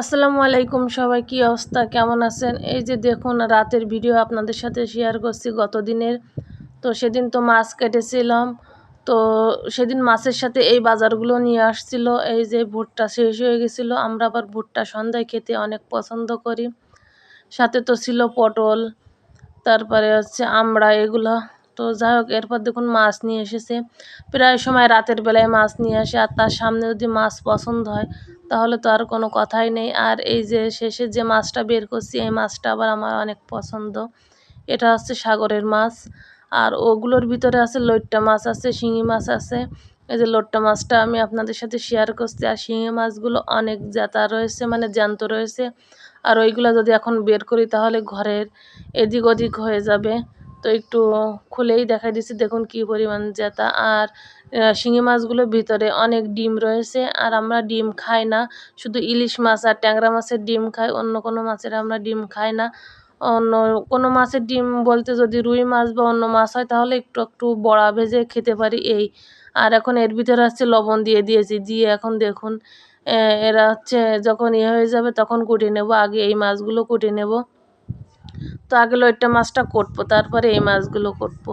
আসসালামু আলাইকুম, সবাই কি অবস্থা? কেমন আছেন? এই যে দেখুন, রাতের ভিডিও আপনাদের সাথে শেয়ার করছি গত দিনের তো সেদিন তো মাছ কেটেছিলাম। তো সেদিন মাছের সাথে এই বাজারগুলো নিয়ে আসছিল। এই যে ভুট্টা শেষ হয়ে গেছিল। আমরা আবার ভুট্টা সন্ধ্যায় খেতে অনেক পছন্দ করি। সাথে তো ছিল পটল, তারপরে হচ্ছে আমড়া, এগুলো তো যাই হোক, এরপর দেখুন মাছ নিয়ে এসেছে। প্রায় সময় রাতের বেলায় মাছ নিয়ে আসে, আর তার সামনে যদি মাছ পছন্দ হয়, তাহলে তো আর কোনো কথাই নেই। আর এই যে শেষে যে মাছটা বের করছি, এই মাছটা আবার আমার অনেক পছন্দ। এটা হচ্ছে সাগরের মাছ, আর ওগুলোর ভিতরে আছে লইট্টা মাছ আছে, শিঙি মাছ আছে। এই যে লোট্টা মাছটা আমি আপনাদের সাথে শেয়ার করছি, আর শিঙি মাছগুলো অনেক জাতা রয়েছে মানে জ্যান্ত রয়েছে। আর ওইগুলো যদি এখন বের করি, তাহলে ঘরের এদিক ওদিক হয়ে যাবে। তো একটু খুলেই দেখা দিচ্ছি। দেখুন কি পরিমাণ জেতা। আর শিঙি মাছগুলোর ভিতরে অনেক ডিম রয়েছে। আর আমরা ডিম খাই না। শুধু ইলিশ মাছ আর ট্যাংরা মাছের ডিম খাই। অন্য কোনো মাছের আমরা ডিম খাই না। অন্য কোনো মাছের ডিম বলতে যদি রুই মাছ বা অন্য মাছ হয়, তাহলে একটু একটু বড়া ভেজে খেতে পারি এই। আর এখন এর ভিতরে হচ্ছে লবণ দিয়ে দিয়েছি। দিয়ে এখন দেখুন এরা হচ্ছে যখন ইয়ে হয়ে যাবে, তখন কুটে নেব। আগে এই মাছগুলো কুটে নেব। তো আগে লইট্টা মাছটা কটবো তারপরে এই মাছগুলো কটবো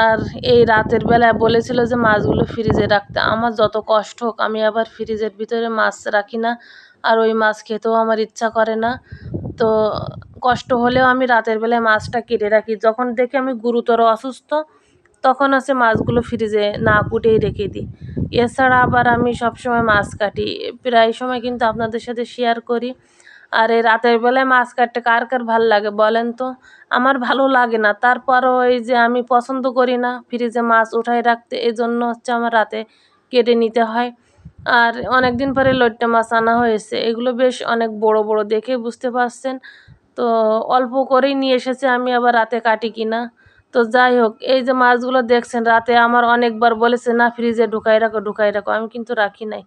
আর এই রাতের বেলায় বলেছিল যে মাছগুলো ফ্রিজে রাখতে। আমার যত কষ্ট হোক, আমি আবার ফ্রিজের ভিতরে মাছ রাখি না, আর ওই মাছ খেতেও আমার ইচ্ছা করে না। তো কষ্ট হলেও আমি রাতের বেলায় মাছটা কেটে রাখি। যখন দেখি আমি গুরুতর অসুস্থ, তখন হচ্ছে মাছগুলো ফ্রিজে না কুটেই রেখে দিই। এছাড়া আবার আমি সবসময় মাছ কাটি। প্রায় সময় কিন্তু আপনাদের সাথে শেয়ার করি। আর এই রাতের বেলায় মাছ কাটতে কার কার ভালো লাগে বলেন তো? আমার ভালো লাগে না। তারপরও এই যে আমি পছন্দ করি না ফ্রিজে মাছ উঠাই রাখতে এই জন্য হচ্ছে আমার রাতে কেটে নিতে হয়। আর অনেক দিন পরে লইট্টা মাছ আনা হয়েছে। এগুলো বেশ অনেক বড় বড় দেখে বুঝতে পারছেন। তো অল্প করেই নিয়ে এসেছে, আমি আবার রাতে কাটি কিনা তো যাই হোক, এই যে মাছগুলো দেখছেন, রাতে আমার অনেকবার বলেছে, না, ফ্রিজে ঢুকাই রাখো ঢুকাই রাখো। আমি কিন্তু রাখি নাই।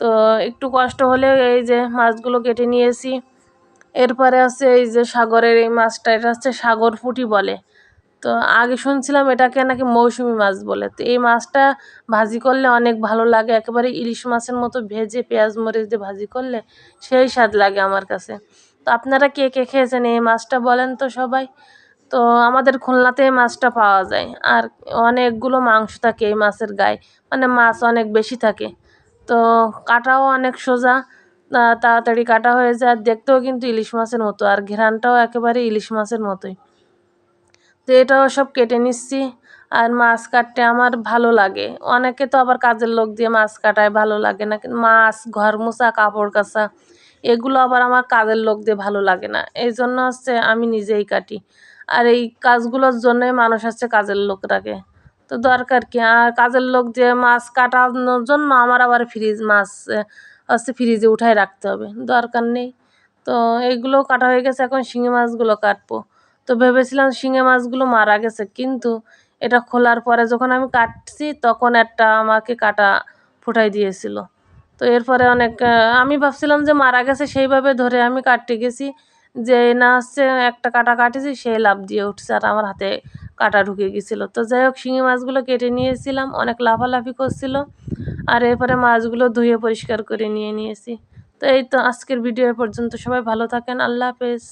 তো একটু কষ্ট হলেও এই যে মাছগুলো কেটে নিয়েছি। এরপরে আছে এই যে সাগরের এই মাছটা, এটা হচ্ছে সাগর ফুটি বলে। তো আগে শুনছিলাম এটাকে নাকি মৌসুমি মাছ বলে। তো এই মাছটা ভাজি করলে অনেক ভালো লাগে, একেবারে ইলিশ মাছের মতো ভেজে পেঁয়াজ মরিচ দিয়ে ভাজি করলে সেই স্বাদ লাগে আমার কাছে। তো আপনারা কে কে খেয়েছেন এই মাছটা বলেন তো সবাই। তো আমাদের খুলনাতে এই মাছটা পাওয়া যায়। আর অনেকগুলো মাংস থাকে এই মাছের গায়ে মানে মাছ অনেক বেশি থাকে। তো কাটাও অনেক সোজা তাড়াতাড়ি কাটা হয়ে যায়। আর দেখতেও কিন্তু ইলিশ মাছের মতো, আর ঘেরানটাও একেবারে ইলিশ মাছের মতোই। তো এটাও সব কেটে নিচ্ছি, আর মাছ কাটতে আমার ভালো লাগে। অনেকে তো আবার কাজের লোক দিয়ে মাছ কাটায়, ভালো লাগে না। মাছ, ঘর মোছা, কাপড় কাচা, এগুলো আবার আমার কাজের লোক দিয়ে ভালো লাগে না। এই জন্য হচ্ছে আমি নিজেই কাটি। আর এই কাজগুলোর জন্যই মানুষ হচ্ছে কাজের লোক রাখে। তো দরকার কি? আর কাজের লোক যে মাছ কাটানোর জন্য আমার আবার ফ্রিজ মাছ হচ্ছে ফ্রিজে উঠায় রাখতে হবে। দরকার নেই। তো এইগুলো কাটা হয়ে গেছে, এখন শিঙি মাছগুলো কাটবো। তো ভেবেছিলাম শিঙে মাছগুলো মারা গেছে, কিন্তু এটা খোলার পরে যখন আমি কাটছি তখন একটা আমাকে কাটা ফুটাই দিয়েছিল। তো এরপরে অনেক আমি ভাবছিলাম যে মারা গেছে সেইভাবে ধরে আমি কাটতে গেছি। যে না হচ্ছে একটা কাটা কাটেছি সে লাভ দিয়ে উঠছে আর আমার হাতে কাটা ঢুকে গেছিল। তো যাই হোক, শিঙি মাছগুলো কেটে নিয়েছিলাম, অনেক লাফালাফি করছিল। আর এরপরে মাছগুলো ধুয়ে পরিষ্কার করে নিয়ে নিয়েছি। তো এই তো আজকের ভিডিও পর্যন্ত। সবাই ভালো থাকেন, আল্লাহ হাফেজ।